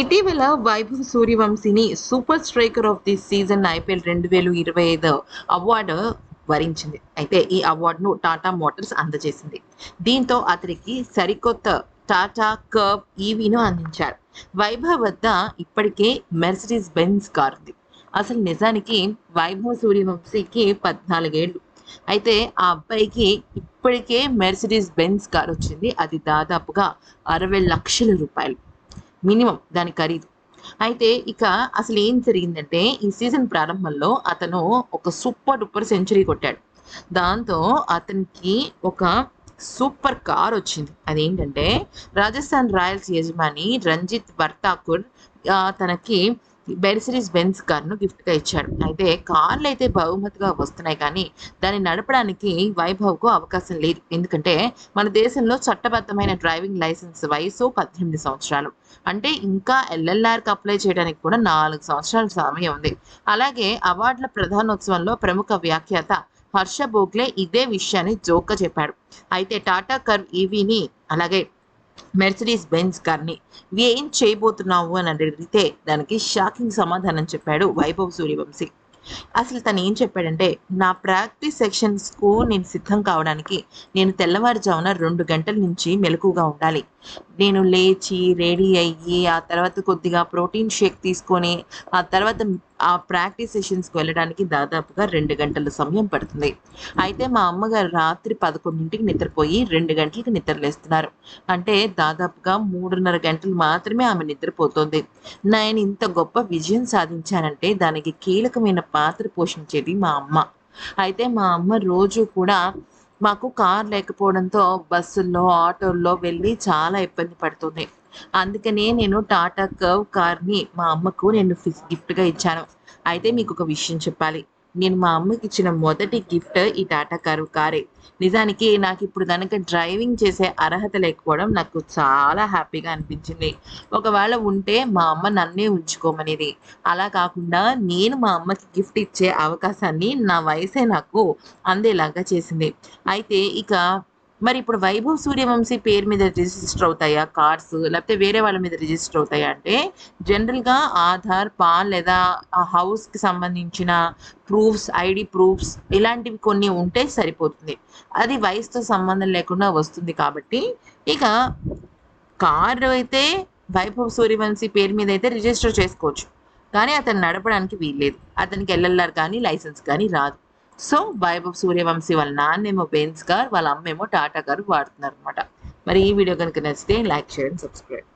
ఇటీవల Vaibhav సూర్యవంశిని super striker of the season IPL రెండు వేల ఇరవై ఐదు అవార్డు వరించింది. అయితే ఈ అవార్డును టాటా మోటార్స్ అందజేసింది. దీంతో అతనికి సరికొత్త టాటా కర్వ్ ఈవీను అందించారు. వైభవ్ వద్ద ఇప్పటికే మెర్సిడీస్ బెన్స్ కార్ ఉంది అసలు నిజానికి వైభవ్ సూర్యవంశీకి పద్నాలుగేళ్ళు. అయితే ఆ అబ్బాయికి ఇప్పటికే మెర్సిడీస్ బెన్స్ కార్ వచ్చింది అది దాదాపుగా అరవై లక్షల రూపాయలు. మినిమం దాని ఖరీదు. అయితే ఇక అసలు ఏం జరిగిందంటే ఈ సీజన్ ప్రారంభంలో అతను ఒక సూపర్ డూపర్ సెంచరీ కొట్టాడు. దాంతో అతనికి ఒక సూపర్ కార్ వచ్చింది. అదేంటంటే రాజస్థాన్ రాయల్స్ యజమాని రంజిత్ వర్తాకూర్ తనకి తనకి బెన్స్ కార్ను గిఫ్ట్గా ఇచ్చాడు అయితే కార్లు అయితే బహుమతిగా వస్తున్నాయి కానీ దాన్ని నడపడానికి వైభవ్కు అవకాశం లేదు. ఎందుకంటే మన దేశంలో చట్టబద్ధమైన డ్రైవింగ్ లైసెన్స్ వయసు పద్దెనిమిది సంవత్సరాలు. అంటే ఇంకా ఎల్ఎల్ఆర్కి అప్లై చేయడానికి కూడా నాలుగు సంవత్సరాల సమయం ఉంది. అలాగే అవార్డుల ప్రధానోత్సవంలో ప్రముఖ వ్యాఖ్యాత హర్ష బోగ్లే ఇదే విషయాన్ని జోక్గా చెప్పాడు. అయితే టాటా కర్వ్ ఈవీని అలాగే మెర్సిడీస్ బెంజ్ కార్ని ఏం చేయబోతున్నావు అని అడిగితే దానికి షాకింగ్ సమాధానం చెప్పాడు వైభవ్ సూర్యవంశీ. అసలు తను ఏం చెప్పాడంటే నా ప్రాక్టీస్ సెక్షన్స్కు నేను సిద్ధం కావడానికి నేను తెల్లవారుజామున రెండు గంటల నుంచి మెలకుగా ఉండాలి. నేను లేచి రెడీ అయ్యి ఆ తర్వాత కొద్దిగా ప్రోటీన్ షేక్ తీసుకొని ఆ తర్వాత ఆ ప్రాక్టీస్ సెషన్స్కి వెళ్ళడానికి దాదాపుగా రెండు గంటల సమయం పడుతుంది. అయితే మా అమ్మగారు రాత్రి పదకొండింటికి నిద్రపోయి రెండు గంటలకు నిద్రలేస్తున్నారు. అంటే దాదాపుగా మూడున్నర గంటలు మాత్రమే ఆమె నిద్రపోతుంది. నేను ఇంత గొప్ప విజయం సాధించానంటే దానికి కీలకమైన పాత్ర పోషించేది మా అమ్మ. అయితే మా అమ్మ రోజు కూడా మాకు కార్ లేకపోవడంతో బస్సుల్లో ఆటోల్లో వెళ్ళి చాలా ఇబ్బంది పడుతుంది. అందుకనే నేను టాటా కర్వ్ కార్ని మా అమ్మకు నేను గిఫ్ట్గా ఇచ్చాను. అయితే మీకు ఒక విషయం చెప్పాలి. నేను మా అమ్మకి ఇచ్చిన మొదటి గిఫ్ట్ ఈ టాటా కారు కారే. నిజానికి నాకు ఇప్పుడు కనుక డ్రైవింగ్ చేసే అర్హత లేకపోవడం నాకు చాలా హ్యాపీగా అనిపించింది. ఒకవేళ ఉంటే మా అమ్మ నన్నే ఉంచుకోమనేది. అలా కాకుండా నేను మా అమ్మకి గిఫ్ట్ ఇచ్చే అవకాశాన్ని నా వయసే నాకు అందేలాగా చేసింది. అయితే ఇక మరి ఇప్పుడు వైభవ్ సూర్యవంశీ పేరు మీద రిజిస్టర్ అవుతాయా కార్స్ లేకపోతే వేరే వాళ్ళ మీద రిజిస్టర్ అవుతాయా అంటే జనరల్గా ఆధార్ పాన్ లేదా ఆ హౌస్కి సంబంధించిన ప్రూఫ్స్ ఐడి ప్రూఫ్స్ ఇలాంటివి కొన్ని ఉంటే సరిపోతుంది. అది వయసుతో సంబంధం లేకుండా వస్తుంది కాబట్టి ఇక కారు అయితే వైభవ్ సూర్యవంశీ పేరు మీద అయితే రిజిస్టర్ చేసుకోవచ్చు. కానీ అతను నడపడానికి వీల్లేదు. అతనికి ఎల్ఎల్ఆర్ కానీ లైసెన్స్ కానీ రాదు. సో వైభవ్ సూర్యవంశీ వాళ్ళ నాన్నేమో బెన్స్ గారు వాళ్ళ అమ్మేమో టాటా గారు వాడుతున్నారు అనమాట మరి ఈ వీడియో కనుక నచ్చితే లైక్ చేయండి సబ్స్క్రైబ్